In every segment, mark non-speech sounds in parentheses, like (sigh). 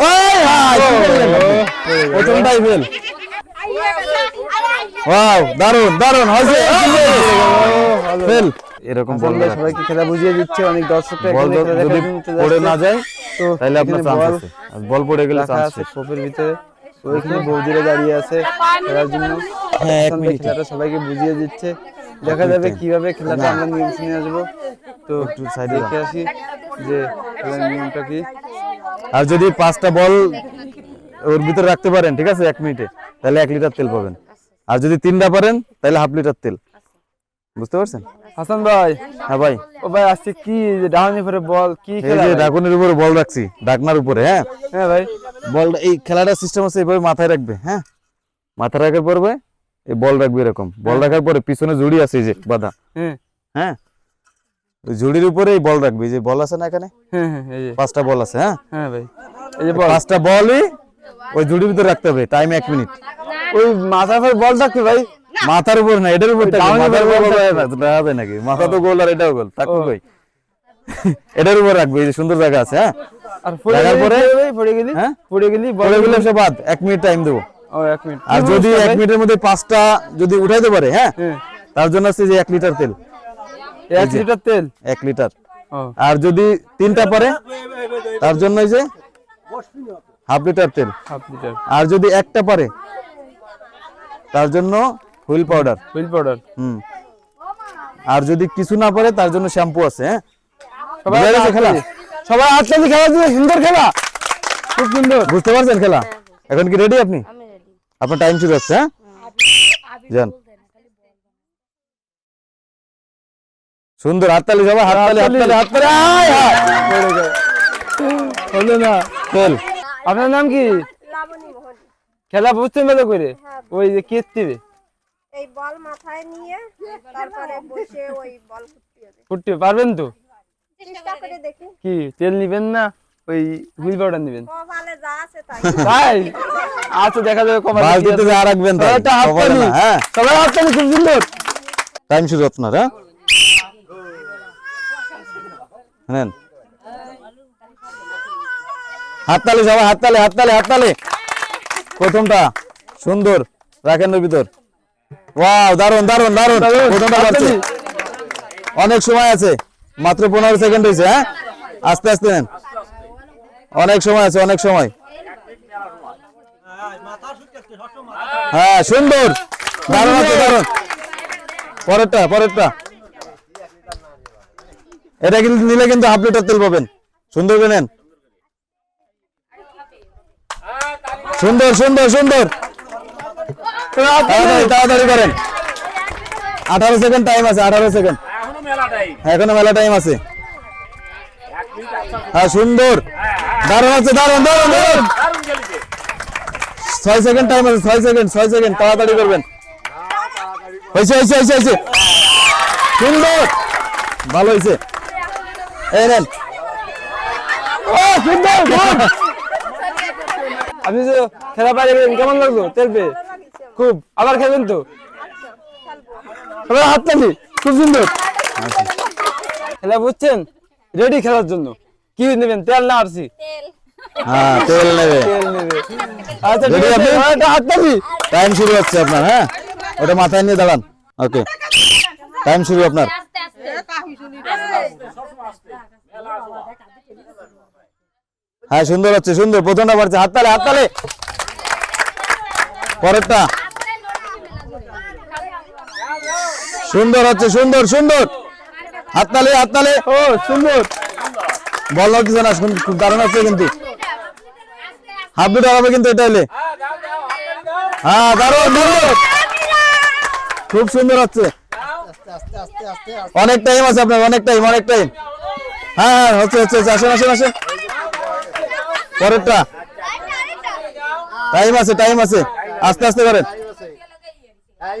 ওই high fail wow দারুণ দারুণ হয়েছে ফেল এরকম বল হাসান ভাই সবাইকে খেলা বুঝিয়ে দিচ্ছে অনেক দর্শকরা বল যদি পড়ে না যায় তো তাহলে আপনার চান্স আছে। বল পড়ে গেলে চান্স আছে ভিতরে। ওইখানে বৌদিরা দাঁড়িয়ে আছে খেলার জন্য। হ্যাঁ, সবাইকে বুঝিয়ে দিচ্ছে। দেখা যাবে কীভাবে খেলাটা আমরা নিয়ম শুনে আসব। তো একটু দেখে আসি যে খেলার নিয়মটা কি। আর যদি পাঁচটা বল ওর ভিতরে রাখতে পারেন ঠিক আছে এক মিনিটে তাহলে এক লিটার তেল পাবেন। আর যদি তিনটা পারেন তাহলে হাফ লিটার তেল। বুঝতে পারছেন? হাসান ভাই। হ্যাঁ ভাই। ও ভাই আজকে কি যে ডাউনি ফেরে বল কি এই খেলা যে ভাই? উপরে বল রাখছি ডাকনার উপরে হ্যাঁ? হ্যাঁ ভাই। বলটা এই খেলাটার সিস্টেম আছে এইভাবে মাথায় রাখবে হ্যাঁ? মাথায় রাখার পরে এই বল রাখবে এরকম। বল রাখার পরে পিছনে জুড়ি আছে যে বাধা। হ্যাঁ। হ্যাঁ? ওই জুড়ির উপরে এই বল রাখবে। যে বল আছে না এখানে? হ্যাঁ হ্যাঁ পাঁচটা বল আছে হ্যাঁ? হ্যাঁ ভাই এই যে পাঁচটা বলই ওই জুড়ির ভিতরে রাখতে হবে টাইম এক মিনিট ওই মাথার উপর বল থাকবে ভাই? মাথার উপর না এটার উপর। মাথার উপর যায় নাকি? মাথা তো গোল আর এটাও গোল থাকবে কই? এটার উপর রাখবে এই যে সুন্দর জায়গা আছে হ্যাঁ? আর পড়ে গেলি পরে- ভাই পড়ে গেলি। হ্যাঁ? পড়ে গেলি বল গেলে সে বাদ এক মিনিট টাইম দেবো। আর যদি এক? মিনিটের মধ্যে পাঁচটা যদি উঠাইতে পারে হ্যাঁ হ্যাঁ। তার জন্য আছে যে এক লিটার তেল। এক লিটার তেল? এক লিটার। আর যদি তিনটা পারে তার জন্য যে হাফ লিটার তেল। Half litre. আর যদি একটা পারে তার জন্য হুইল পাউডার। Wheel powder. হুম। আর যদি কিছু না পারে তার জন্য শ্যাম্পু আছে হ্যাঁ। সবাই খেলা? সবাই আটলাদি খেলা সুন্দর খেলা। খুব সুন্দর। বুঝতে পারছেন খেলা? এখন কি রেডি আপনি? আপনার টাইম শুরু হচ্ছে হ্যাঁ? যান। সুন্দর হাততালি সবাই হাততালি হাততালি হাততালি। আয়। পড়ে হলো না। চল আপনার নাম কি? খেলা বুঝতে মেলে করে? ওই যে কেতিবে এই বল মাথায় নিয়ে তারপরে বসে ওই বল ফুটতে হবে। ফুটতে পারবেন তো? চেষ্টা করে দেখি। কি তেল নিবেন না? ওই হুইল পাউডার নিবেন। কপালে যা আছে তাই। তাই? আচ্ছা দেখা যাবে কবার বালতিতে যা রাখবেন তাই। হ্যাঁ। খুব সুন্দর। টাইম শুরু আপনার হ্যাঁ? নেন হাততালি সবাই হাততালি হাততালি হাততালি প্রথমটা সুন্দর। রাখেন ভিতর। ওয়াও দারুণ দারুণ দারুণ প্রথমটা পারছে অনেক সময় আছে মাত্র পনেরো সেকেন্ড হয়েছে হ্যাঁ? আস্তে আস্তে নেন। অনেক সময় আছে, অনেক সময়। হ্যাঁ সুন্দর। দারুণ আছে দারুণ পরেরটা পরেরটা। এটা কিন্তু নিলে কিন্তু হাফ লিটার তেল পাবেন। সুন্দর নেন। সুন্দর সুন্দর সুন্দর। তাড়াতাড়ি তাড়াতাড়ি করেন। আঠারো সেকেন্ড টাইম আছে, আঠারো সেকেন্ড এখনও মেলা টাইম আছে। হ্যাঁ সুন্দর। দারুণ আছে, দারুণ দারুণ দারুণ। ছয় সেকেন্ড টাইম আছে, ছয় সেকেন্ড ছয় সেকেন্ড তাড়াতাড়ি করবেন। হয়েছে হয়েছে হয়েছে হয়েছে। সুন্দর। ভালো হয়েছে। এই নেন। ও, সুন্দর! আপনি যে খেলা বাইরে গেলেন কেমন লাগল? তেল খুব। আবার খেলবেন তো? সবাই হাত তালি খুব সুন্দর। খেলা বুঝছেন? রেডি খেলার জন্য। কি নেবেন? তেল না আরসি? হ্যাঁ তেল নেবে। তেল নেবে। আচ্ছা আপনি? হাত তালি টাইম শুরু হচ্ছে আপনার হ্যাঁ? ওটা মাথায় নিয়ে দাঁড়ান। ওকে। টাইম শুরু আপনার। হ্যাঁ সুন্দর হচ্ছে সুন্দর। প্রথমটা পারছে হাততালে হাততালে পরেরটা। সুন্দর হচ্ছে সুন্দর সুন্দর। হাততালে হাততালে ও সুন্দর। বল কিছু না শুন- খুব দারুণ আছে কিন্তু। হাফ দুটো হবে কিন্তু এটা হলে হ্যাঁ দারুণ খুব সুন্দর হচ্ছে। অনেক টাইম আছে আপনার অনেক টাইম অনেক টাইম হ্যাঁ হ্যাঁ হচ্ছে হচ্ছে। আসেন আসেন আসেন। পরেরটা। টাইম আছে টাইম আছে। আস্তে আস্তে করেন।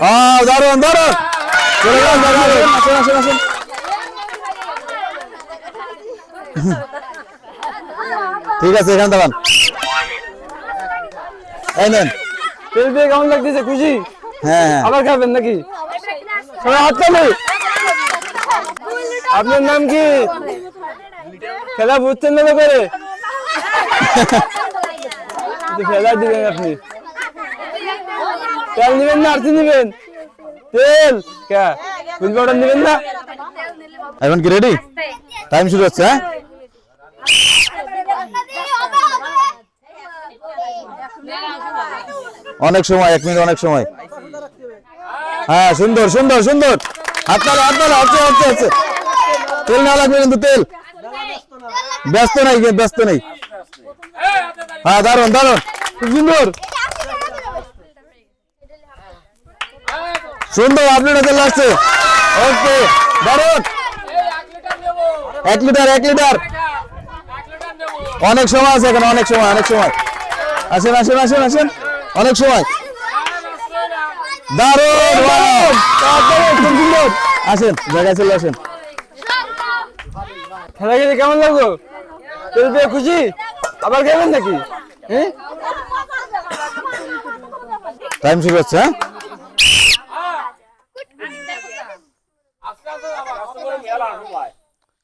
হ্যাঁ দারুণ, দারুণ। আসেন আসেন আসেন। ঠিক আছে এখানে দাঁড়ান। এই নেন। তেল পেয়ে কেমন লাগতেছে? খুশি? হ্যাঁ হ্যাঁ। আবার খাবেন নাকি? সবাই হাত তালি আপনার নাম কি? খেলা বুঝছেন না করে খেলা দিবেন আপনি। তেল দিবেন না আরতি দিবেন? তেল? কে? ফুল পাউডার দিবেন না? এখন কি রেডি টাইম শুরু হচ্ছে হ্যাঁ? অনেক সময়, এক মিনিট অনেক সময়। হ্যাঁ সুন্দর সুন্দর সুন্দর। হচ্ছে হচ্ছে হচ্ছে। তেল না লাগবে কিন্তু তেল। ব্যস্ত নাই, ব্যস্ত নেই। হ্যাঁ দারুণ দারুণ সুন্দর। সুন্দর আপনি তেল আসছে ওকে দারুণ এক লিটার এক লিটার। অনেক সময় আছে এখানে, অনেক সময় অনেক সময়। আসেন আসেন আসেন আসেন। অনেক সময়। দারুণ! আসেন জায়গায় চলে আসেন। খেলা খেলে কেমন লাগল? তেল পেয়ে খুশি? আবার খেলেন নাকি? হ্যাঁ? টাইম শুরু হচ্ছে হ্যাঁ?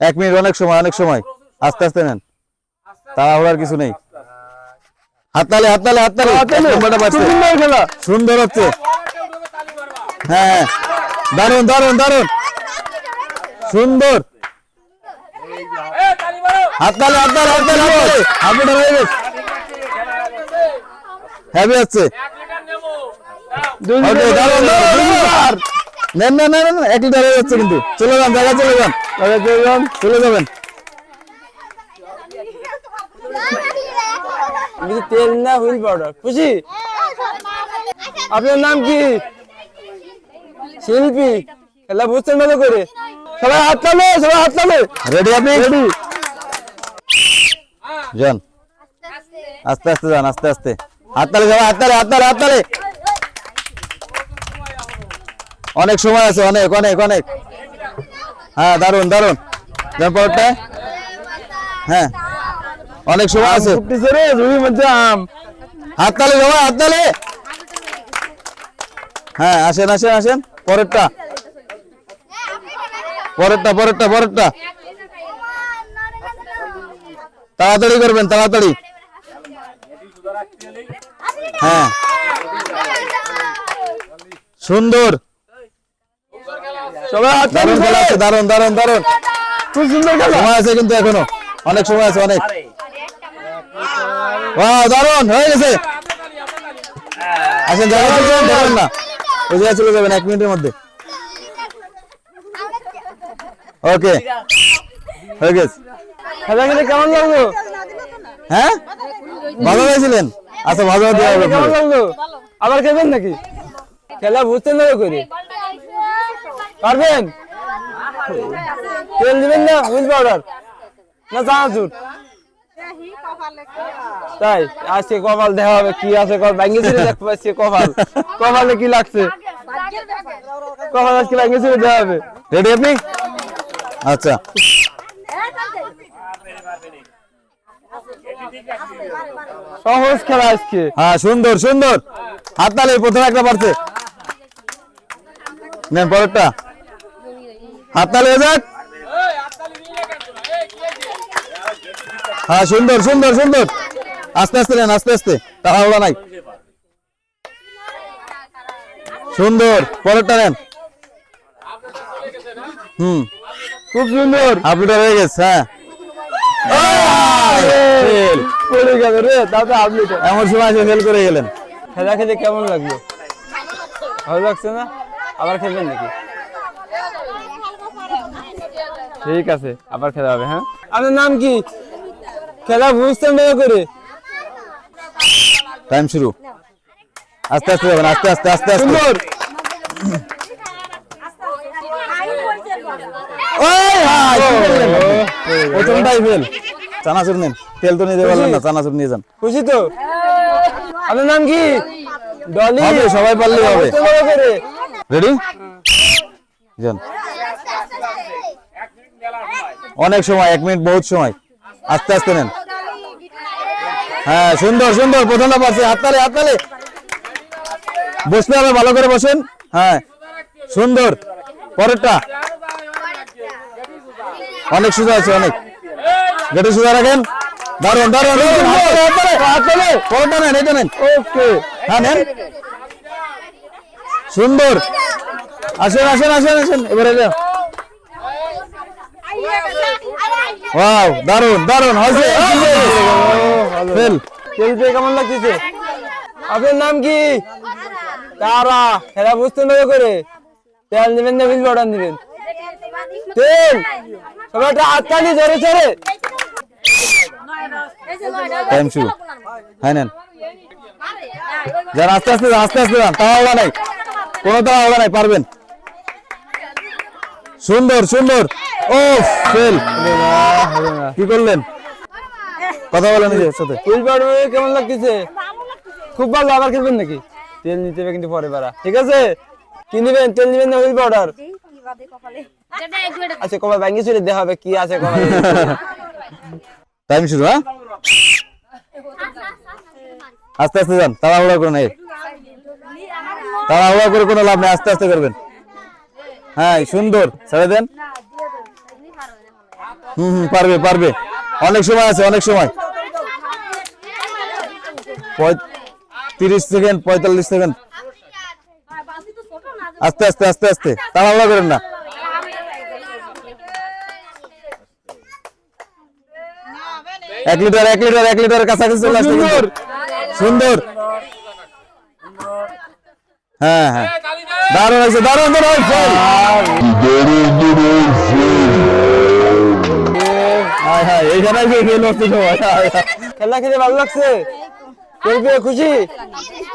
এক মিনিট অনেক সময় অনেক সময়। আস্তে আস্তে নেন। তাড়াহুড়ার কিছু নেই। হাততালে হাততালে হাততালে। এক নম্বরটা খুব সুন্দর হচ্ছে। হ্যাঁ। দারুণ দারুণ দারুণ সুন্দর। হাততালে হাততালে হাততালে হাততালে। হয়ে গেছে। হ্যাভি হচ্ছে। নেন না না না হয়ে যাচ্ছে কিন্তু। চলে যান জায়গা চলে যান। তাহলে চললাম চলে যাবেন। (laughs) কিন্তু তেল না হুইল পাউডার খুশি? আপনার নাম কি? শিল্পী। খেলা বুঝছেন ভালো করে। সবাই হাত তালে সবাই হাত তালে রেডি আপনি? রেডি আস্তে আস্তে যান আস্তে আস্তে। হাততালে যাবা হাততালে হাততালে হাততালে অনেক সময় আছে অনেক অনেক অনেক। হ্যাঁ দারুণ দারুণ যান পরটা? হ্যাঁ। অনেক সময় আছে। হাততালে যাবা হাততালে। হ্যাঁ আসেন আসেন আসেন। পরেরটা। পরেরটা পরেরটা পরেরটা। তাড়াতাড়ি করবেন তাড়াতাড়ি। হ্যাঁ। সুন্দর। দারুণ খেলা আছে দারুণ দারুণ দারুণ। খুব সুন্দর খেলা। সময় আছে কিন্তু এখনও। অনেক সময় আছে অনেক। দারুণ হয়ে গেছে। আসেন জায়গা চলে যাবেন ধরবেন না। ওই জায়গায় চলে যাবেন এক মিনিটের মধ্যে। ওকে। হয়ে গেছে। খেলা খেলে কেমন লাগল? হ্যাঁ? ভালো হয়েছিলেন আচ্ছা ভালো দেওয়া হবে কেমন। লাগল? আবার খেলবেন নাকি? খেলা বুঝছেন না করে পারবেন? তেল দিবেন না? Wheel powder? না চানাচুর তাই? কপাল দেখা হবে। কি আছে কপাল? কপাল। কি লাগছে? কপাল আজকে দেখা হবে। রেডি আপনি? আচ্ছা। সহজ খেলা আজকে। হ্যাঁ সুন্দর সুন্দর। হাততালি প্রথমে একটা পারছে পরেরটা। হাততালি হয়ে যাক হ্যাঁ সুন্দর সুন্দর সুন্দর। আস্তে আস্তে নেন আস্তে আস্তে। তাড়াহুড়া নাই। সুন্দর পরেরটা নেন। হুম। খুব সুন্দর। আপনিটা হয়ে গেছে হ্যাঁ। পড়ে গেল রে দাদা আপনি এমন সময় এসে ফেল করে গেলেন। খেলা কেমন লাগল? ভালো লাগছে না? আবার খেলবেন নাকি? ঠিক আছে আবার খেলা হবে হ্যাঁ? আপনার নাম কি? খেলা বুঝতেন না করে। টাইম শুরু। আস্তে আস্তে যাবেন আস্তে আস্তে আস্তে আস্তে। সুন্দর। ওই হাই, কি প্রথমটাই ফেল চানাচুর নেন। তেল তো নিতে পারলেন না চানাচুর নিয়ে যান। খুশি তো? আপনার নাম কি? ডলি। হবে, সবাই পারলেই হবে। রেডি যান। অনেক সময় এক মিনিট বহুত সময়। আস্তে আস্তে নেন। হ্যাঁ সুন্দর সুন্দর প্রথমটা পারছে হাততালে হাততালে। বসতে হবে ভালো করে বসেন। হ্যাঁ সুন্দর। পরেরটা। অনেক সুযোগ আছে অনেক। গেটে সোজা রাখেন। দারুণ দারুণ হাততালি পরটা নেন এটা নেন। ওকে। হ্যাঁ নেন। সুন্দর। আসেন আসেন আসেন আসেন। এবারে যাও ওয়াও দারুণ দারুণ হয়েছে। ফেল। পেয়ে কেমন লাগতেছে? আপনার নাম কি? তারা খেলা বুঝতে নয় করে। তেল নেবেন না বিল নেবেন তেল! সবাই একটা হাততালি জোরে জোরে। টাইম শুরু হ্যাঁ নেন। যান আস্তে আস্তে আস্তে আস্তে যান। নাই। কোনো তাড়াহুড়া নাই পারবেন। সুন্দর সুন্দর। ও ফেল। কি করলেন? কথা বলেন নিজের সাথে। কেমন লাগতেছে? খুব ভালো আবার খেলবেন নাকি? তেল নিতে হবে কিন্তু পরে ঠিক আছে? কি নেবেন? তেল নেবেন না হুইল পাউডার? আচ্ছা ব্যাঙ্গে চলে দেখা হবে কি আছে টাইম শুরু হ্যাঁ? আস্তে আস্তে যান তাড়াহুড়া করে নাই তাড়াহুড়া করে কোনো লাভ নেই আস্তে আস্তে করবেন। হ্যাঁ সুন্দর। ছেড়ে দেন। হুম হুম পারবে পারবে। অনেক সময় আছে অনেক সময়। তিরিশ সেকেন্ড পঁয়তাল্লিশ সেকেন্ড। আস্তে আস্তে আস্তে আস্তে। তাড়াহুড়া করেন না। এক লিটার এক লিটার এক লিটার কাছাকাছি চলে আসছে কিন্তু। সুন্দর। হ্যাঁ হ্যাঁ। দারুণ হয়েছে দারুণ দারুণ হায় হায়। এইখানে ফেল হচ্ছে সবাই। খেলা খেলে ভালো লাগছে। খুশি?